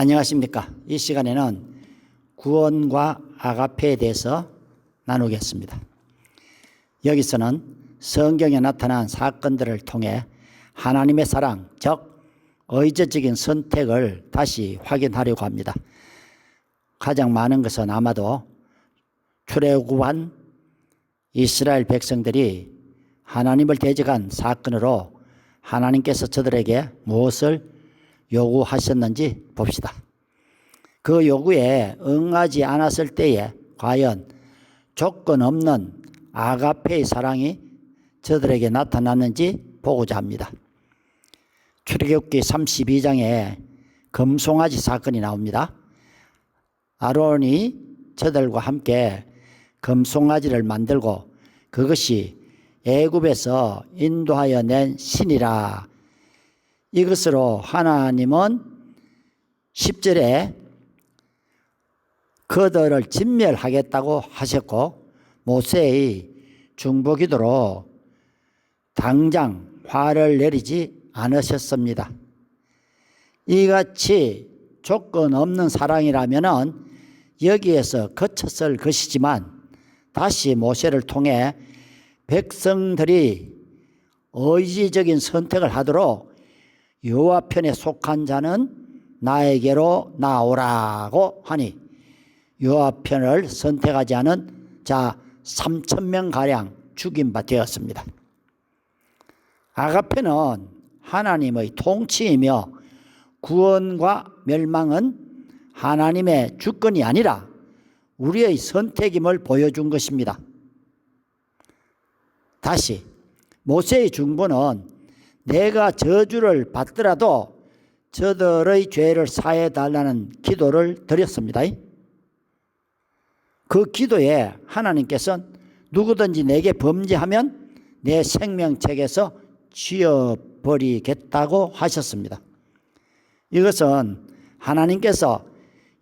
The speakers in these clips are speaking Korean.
안녕하십니까. 이 시간에는 구원과 아가페에 대해서 나누겠습니다. 여기서는 성경에 나타난 사건들을 통해 하나님의 사랑, 즉 의지적인 선택을 다시 확인하려고 합니다. 가장 많은 것은 아마도 출애굽한 이스라엘 백성들이 하나님을 대적한 사건으로 하나님께서 저들에게 무엇을 요구하셨는지 봅시다. 그 요구에 응하지 않았을 때에 과연 조건 없는 아가페의 사랑이 저들에게 나타났는지 보고자 합니다. 출애굽기 32장에 금송아지 사건이 나옵니다. 아론이 저들과 함께 금송아지를 만들고 그것이 애굽에서 인도하여 낸 신이라 이것으로 하나님은 10절에 그들을 진멸하겠다고 하셨고 모세의 중보기도로 당장 화를 내리지 않으셨습니다. 이같이 조건 없는 사랑이라면 여기에서 그쳤을 것이지만 다시 모세를 통해 백성들이 의지적인 선택을 하도록 여호와 편에 속한 자는 나에게로 나오라고 하니 여호와 편을 선택하지 않은 자 3천 명 가량 죽임 바 되었습니다. 아가페는 하나님의 통치이며 구원과 멸망은 하나님의 주권이 아니라 우리의 선택임을 보여준 것입니다. 다시 모세의 중보는 내가 저주를 받더라도 저들의 죄를 사해 달라는 기도를 드렸습니다. 그 기도에 하나님께서는 누구든지 내게 범죄하면 내 생명책에서 쥐어버리겠다고 하셨습니다. 이것은 하나님께서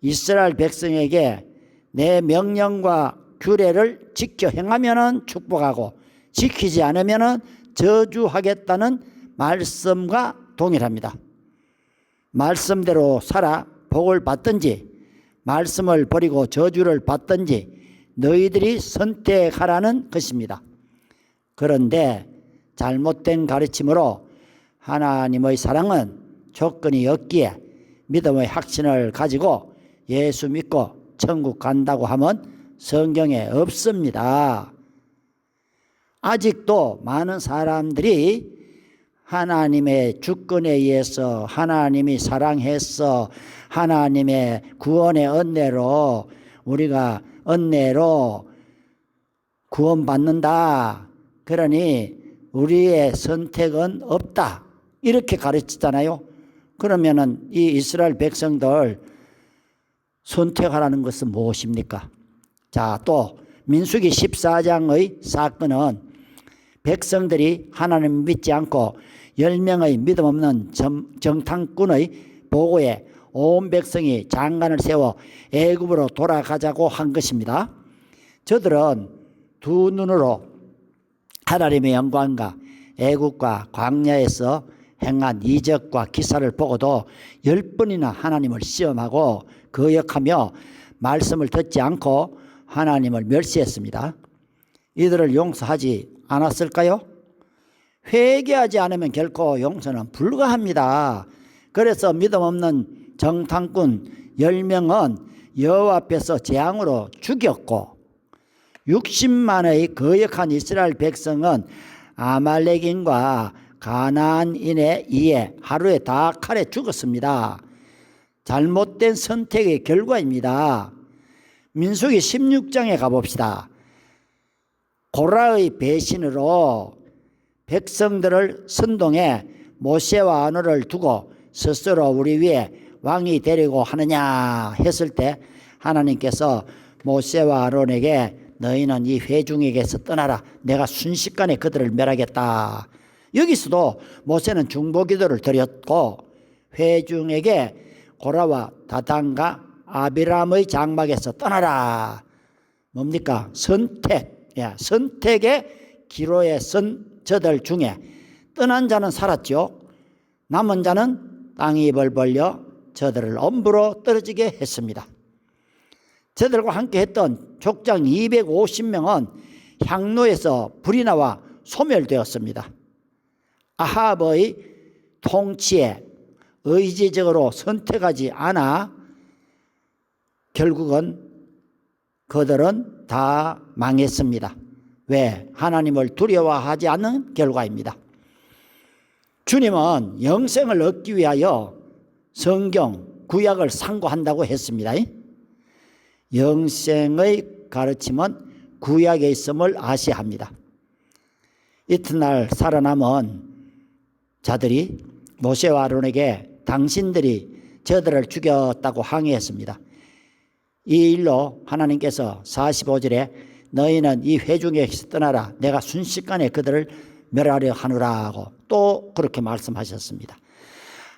이스라엘 백성에게 내 명령과 규례를 지켜 행하면 축복하고 지키지 않으면 저주하겠다는 말씀과 동일합니다. 말씀대로 살아 복을 받든지 말씀을 버리고 저주를 받든지 너희들이 선택하라는 것입니다. 그런데 잘못된 가르침으로 하나님의 사랑은 조건이 없기에 믿음의 확신을 가지고 예수 믿고 천국 간다고 하면 성경에 없습니다. 아직도 많은 사람들이 하나님의 주권에 의해서 하나님이 사랑해서 하나님의 구원의 은혜로 우리가 은혜로 구원받는다. 그러니 우리의 선택은 없다. 이렇게 가르치잖아요. 그러면은 이 이스라엘 백성들 선택하라는 것은 무엇입니까? 자, 또 민수기 14장의 사건은 백성들이 하나님 믿지 않고 10명의 믿음 없는 정탐꾼의 보고에 온 백성이 장관을 세워 애굽으로 돌아가자고 한 것입니다. 저들은 두 눈으로 하나님의 영광과 애국과 광야에서 행한 이적과 기사를 보고도 열 번이나 하나님을 시험하고 거역하며 말씀을 듣지 않고 하나님을 멸시했습니다. 이들을 용서하지 않았을까요? 회개하지 않으면 결코 용서는 불가합니다. 그래서 믿음 없는 정탐꾼 10명은 여호와 앞에서 재앙으로 죽였고 60만의 거역한 이스라엘 백성은 아말렉인과 가나안인에 의해 하루에 다 칼에 죽었습니다. 잘못된 선택의 결과입니다. 민수기 16장에 가봅시다. 고라의 배신으로 백성들을 선동해 모세와 아노를 두고 스스로 우리 위에 왕이 되려고 하느냐 했을 때 하나님께서 모세와 아론에게 너희는 이 회중에게서 떠나라. 내가 순식간에 그들을 멸하겠다. 여기서도 모세는 중보기도를 드렸고 회중에게 고라와 다단과 아비람의 장막에서 떠나라. 뭡니까? 선택. 야, 선택의 기로에 선 저들 중에 떠난 자는 살았죠. 남은 자는 땅이 벌벌려 저들을 엄부로 떨어지게 했습니다. 저들과 함께 했던 족장 250명은 향로에서 불이 나와 소멸되었습니다. 아합의 통치에 의지적으로 선택하지 않아 결국은 그들은 다 망했습니다. 왜? 하나님을 두려워하지 않는 결과입니다. 주님은 영생을 얻기 위하여 성경, 구약을 상고한다고 했습니다. 영생의 가르침은 구약에 있음을 아셔야 합니다. 이튿날 살아남은 자들이 모세와 아론에게 당신들이 저들을 죽였다고 항의했습니다. 이 일로 하나님께서 45절에 너희는 이 회중에서 떠나라 내가 순식간에 그들을 멸하려 하노라 고 또 그렇게 말씀하셨습니다.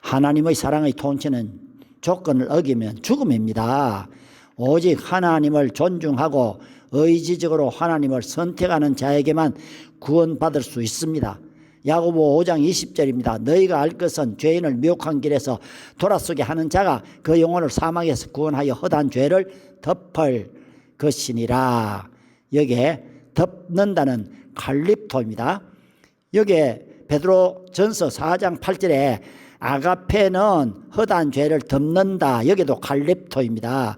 하나님의 사랑의 통치는 조건을 어기면 죽음입니다. 오직 하나님을 존중하고 의지적으로 하나님을 선택하는 자에게만 구원받을 수 있습니다. 야고보 5장 20절입니다. 너희가 알 것은 죄인을 미혹한 길에서 돌아서게 하는 자가 그 영혼을 사망에서 구원하여 허다한 죄를 덮을 것이니라. 여기에 덮는다는 칼립토입니다. 여기에 베드로 전서 4장 8절에 아가페는 허다한 죄를 덮는다. 여기도 칼립토입니다.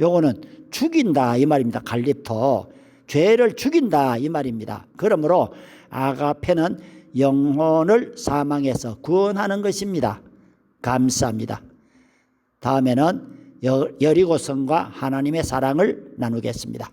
요거는 죽인다 이 말입니다. 갈립토. 죄를 죽인다 이 말입니다. 그러므로 아가페는 영혼을 사망에서 구원하는 것입니다. 감사합니다. 다음에는 여- 여리고성과 하나님의 사랑을 나누겠습니다.